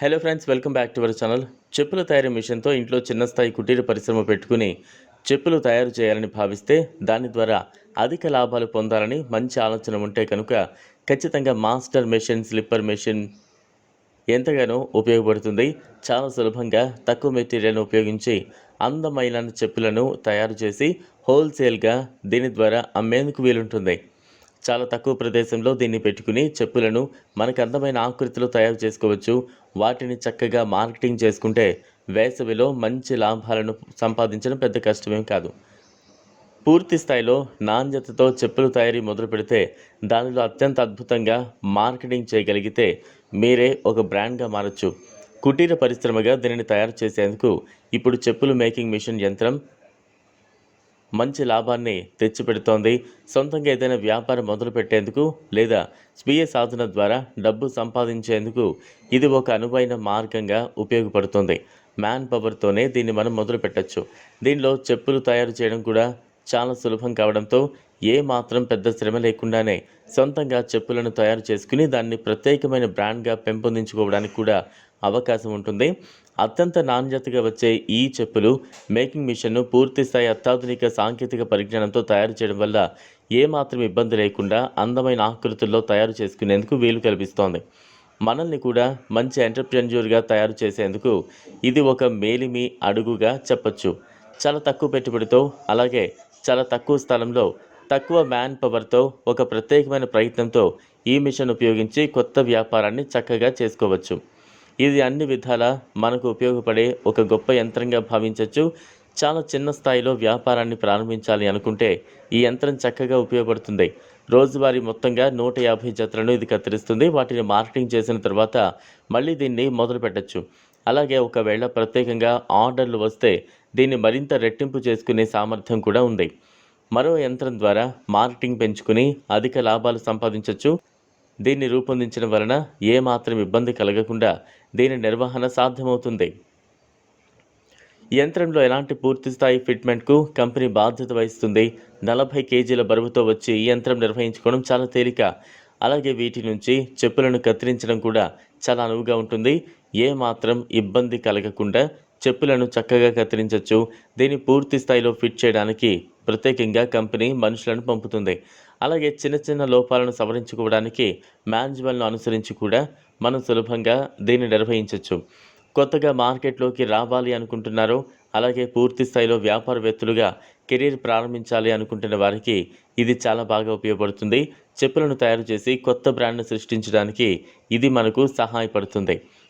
Hello friends welcome back to our channel. చెప్పుల తయారీ మిషన్తో ఇంట్లో చిన్న స్థాయి కుటీర పరిశ్రమ పెట్టుకుని చెప్పులు తయారు చేయాలని భావిస్తే దాని ద్వారా అధిక లాభాలు పొందాలని మంచి ఆలోచన ఉంటే కనుక ఖచ్చితంగా మాస్టర్ మెషిన్ స్లిప్పర్ మెషిన్ ఎంతగానో ఉపయోగపడుతుంది. చాలా సులభంగా తక్కువ మెటీరియల్ను ఉపయోగించి అందమైన చెప్పులను తయారు చేసి హోల్సేల్గా దీని ద్వారా అమ్మేందుకు వీలుంటుంది. చాలా తక్కువ ప్రదేశంలో దీన్ని పెట్టుకుని చెప్పులను మనకు అందమైన ఆకృతిలో తయారు చేసుకోవచ్చు. వాటిని చక్కగా మార్కెటింగ్ చేసుకుంటే వేసవిలో మంచి లాభాలను సంపాదించడం పెద్ద కష్టమేం కాదు. పూర్తి స్థాయిలో నాణ్యతతో చెప్పులు తయారీ మొదలు పెడితే దానిలో అత్యంత అద్భుతంగా మార్కెటింగ్ చేయగలిగితే మీరే ఒక బ్రాండ్గా మారచ్చు. కుటీర పరిశ్రమగా దీనిని తయారు చేసేందుకు ఇప్పుడు చెప్పులు మేకింగ్ మిషన్ యంత్రం మంచి లాభాన్ని తెచ్చిపెడుతోంది. సొంతంగా ఏదైనా వ్యాపారం మొదలు పెట్టేందుకు లేదా స్వీయ సాధన ద్వారా డబ్బు సంపాదించేందుకు ఇది ఒక అనువైన మార్గంగా ఉపయోగపడుతుంది. మ్యాన్ పవర్తోనే దీన్ని మనం మొదలు పెట్టచ్చు దీనిలో చెప్పులు తయారు చేయడం కూడా చాలా సులభం కావడంతో ఏ మాత్రం పెద్ద శ్రమ లేకుండానే సొంతంగా చెప్పులను తయారు చేసుకుని దాన్ని ప్రత్యేకమైన బ్రాండ్గా పెంపొందించుకోవడానికి కూడా అవకాశం ఉంటుంది. అత్యంత నాణ్యతగా వచ్చే ఈ చెప్పులు మేకింగ్ మిషన్ను పూర్తి స్థాయి అత్యాధునిక సాంకేతిక పరిజ్ఞానంతో తయారు చేయడం వల్ల ఏమాత్రం ఇబ్బంది లేకుండా అందమైన ఆకృతుల్లో తయారు చేసుకునేందుకు వీలు కల్పిస్తోంది. మనల్ని కూడా మంచి ఎంటర్ప్రెన్యూర్గా తయారు చేసేందుకు ఇది ఒక మేలిమి అడుగుగా చెప్పొచ్చు. చాలా తక్కువ పెట్టుబడితో అలాగే చాలా తక్కువ స్థలంలో తక్కువ మ్యాన్ పవర్తో ఒక ప్రత్యేకమైన ప్రయత్నంతో ఈ మిషన్ ఉపయోగించి కొత్త వ్యాపారాన్ని చక్కగా చేసుకోవచ్చు. ఇది అన్ని విధాల మనకు ఉపయోగపడే ఒక గొప్ప యంత్రంగా భావించవచ్చు చాలా చిన్న స్థాయిలో వ్యాపారాన్ని ప్రారంభించాలి అనుకుంటే ఈ యంత్రం చక్కగా ఉపయోగపడుతుంది. రోజువారీ మొత్తంగా నూట యాభై జతలను ఇది కత్తిరిస్తుంది. వాటిని మార్కెటింగ్ చేసిన తర్వాత మళ్ళీ దీన్ని మొదలు పెట్టచ్చు అలాగే ఒకవేళ ప్రత్యేకంగా ఆర్డర్లు వస్తే దీన్ని మరింత రెట్టింపు చేసుకునే సామర్థ్యం కూడా ఉంది. మరో యంత్రం ద్వారా మార్కెటింగ్ పెంచుకుని అధిక లాభాలు సంపాదించవచ్చు దీన్ని రూపొందించడం వలన ఏమాత్రం ఇబ్బంది కలగకుండా దీని నిర్వహణ సాధ్యమవుతుంది. యంత్రంలో ఎలాంటి పూర్తిస్థాయి ఫిట్మెంట్కు కంపెనీ బాధ్యత వహిస్తుంది నలభై కేజీల బరువుతో వచ్చి ఈ యంత్రం నిర్వహించుకోవడం చాలా తేలిక. అలాగే వీటి నుంచి చెప్పులను కత్తిరించడం కూడా చాలా అనువుగా ఉంటుంది. ఏ మాత్రం ఇబ్బంది కలగకుండా చెప్పులను చక్కగా కత్తిరించవచ్చు దీన్ని పూర్తి స్థాయిలో ఫిట్ చేయడానికి ప్రత్యేకంగా కంపెనీ మనుషులను పంపుతుంది. అలాగే చిన్న చిన్న లోపాలను సవరించుకోవడానికి మాన్యువల్ను అనుసరించి కూడా మనం సులభంగా దీన్ని నిర్వహించవచ్చు కొత్తగా మార్కెట్లోకి రావాలి అనుకుంటున్నారో అలాగే పూర్తి స్థాయిలో వ్యాపారవేత్తలుగా కెరీర్ ప్రారంభించాలి అనుకుంటున్న వారికి ఇది చాలా బాగా ఉపయోగపడుతుంది. చెప్పులను తయారు చేసి కొత్త బ్రాండ్ను సృష్టించడానికి ఇది మనకు సహాయపడుతుంది.